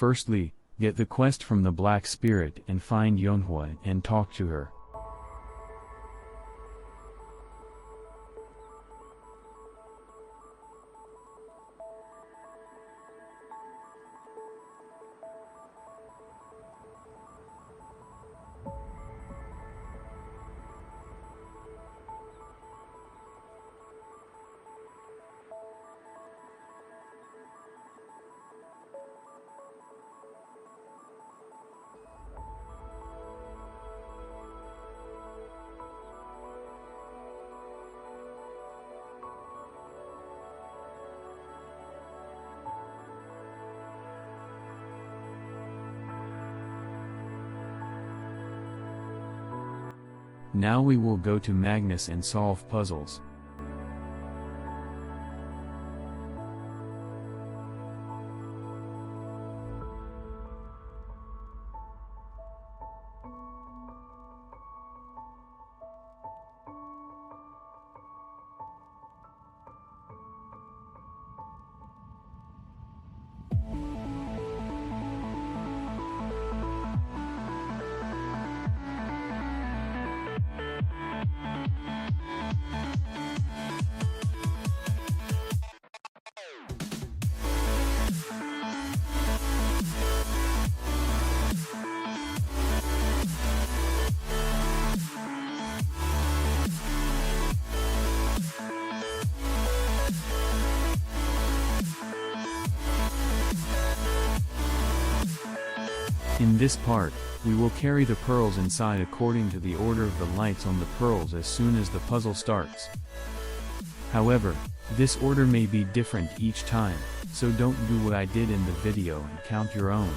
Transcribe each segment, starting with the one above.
Firstly, get the quest from the Black Spirit and find Yonhua and talk to her. Now we will go to Magnus and solve puzzles. In this part, we will carry the pearls inside according to the order of the lights on the pearls as soon as the puzzle starts. However, this order may be different each time, so don't do what I did in the video and count your own.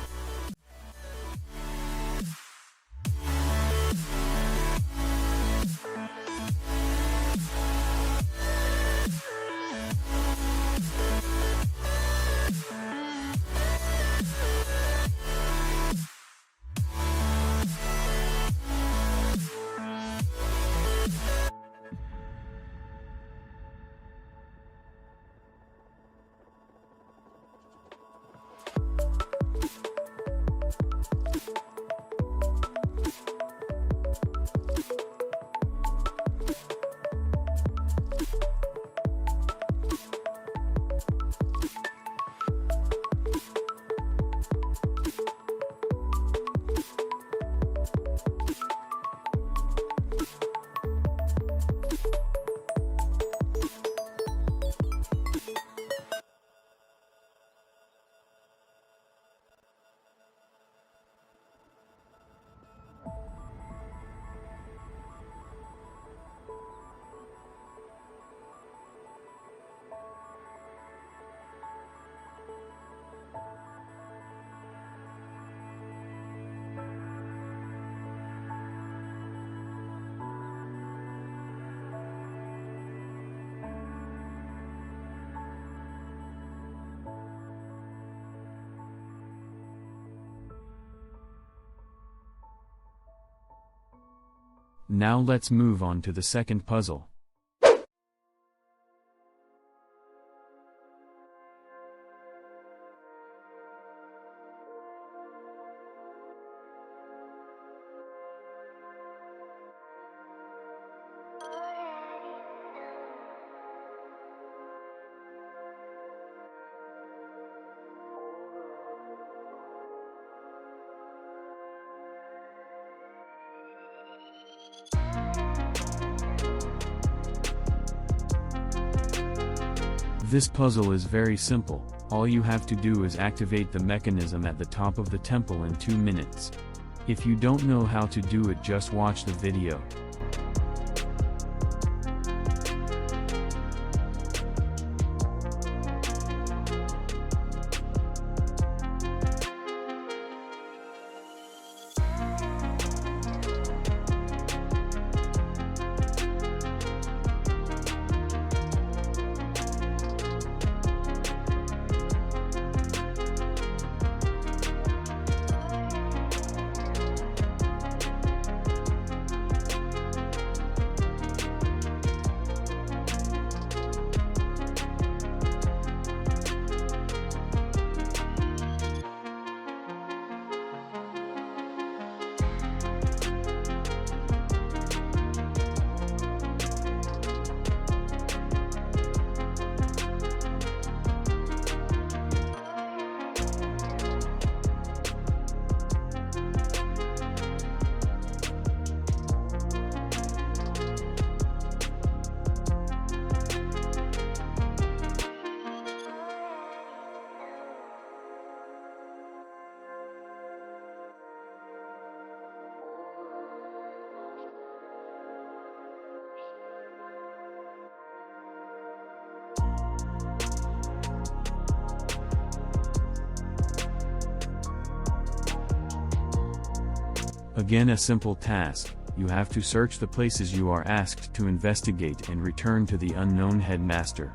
Now let's move on to the second puzzle. This puzzle is very simple, all you have to do is activate the mechanism at the top of the temple in 2 minutes. If you don't know how to do it just watch the video. Again a simple task, you have to search the places you are asked to investigate and return to the unknown headmaster.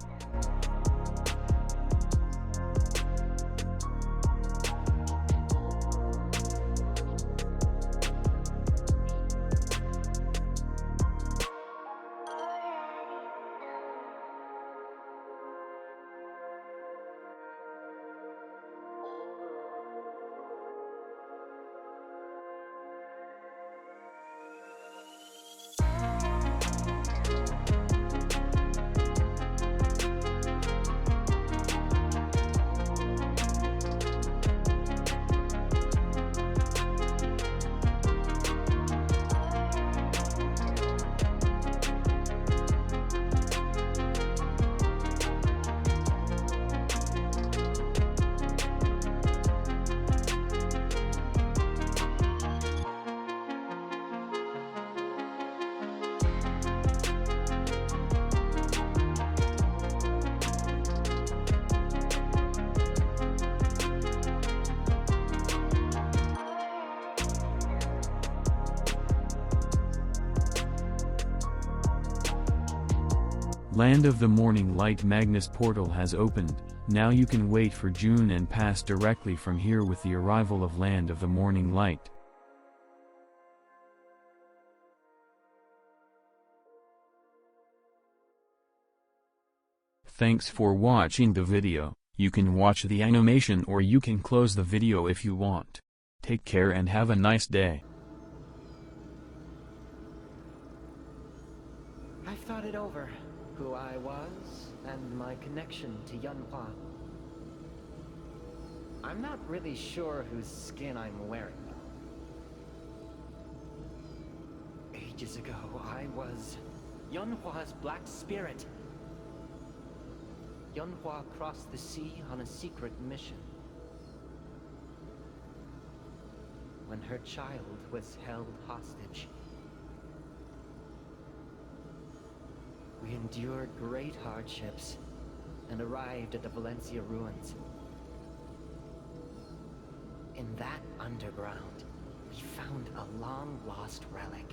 Land of the Morning Light Magnus portal has opened, now you can wait for June and pass directly from here with the arrival of Land of the Morning Light. Thanks for watching the video, you can watch the animation or you can close the video if you want. Take care and have a nice day. I've thought it over, who I was, and my connection to Yunhua. I'm not really sure whose skin I'm wearing. Ages ago, I was Yunhua's Black Spirit. Yunhua crossed the sea on a secret mission. When her child was held hostage. We endured great hardships and arrived at the Valencia ruins. In that underground, we found a long-lost relic.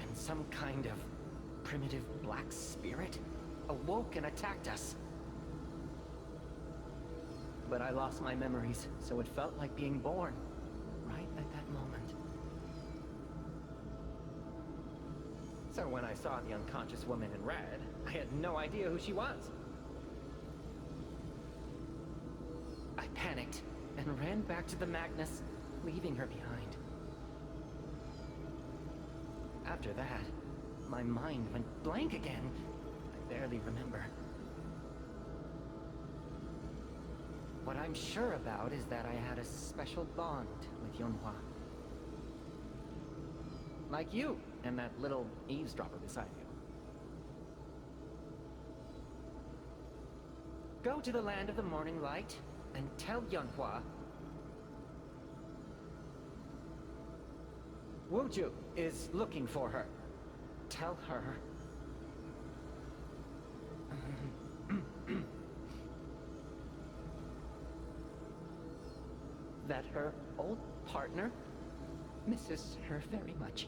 And some kind of primitive black spirit awoke and attacked us. But I lost my memories, so it felt like being born, So when I saw the unconscious woman in red, I had no idea who she was. I panicked and ran back to the Magnus, leaving her behind. After that, my mind went blank again. I barely remember. What I'm sure about is that I had a special bond with Yunhua. Like you and that little eavesdropper beside you. Go to the land of the morning light and tell Yunhua Wuju is looking for her. Tell her that her old partner misses her very much.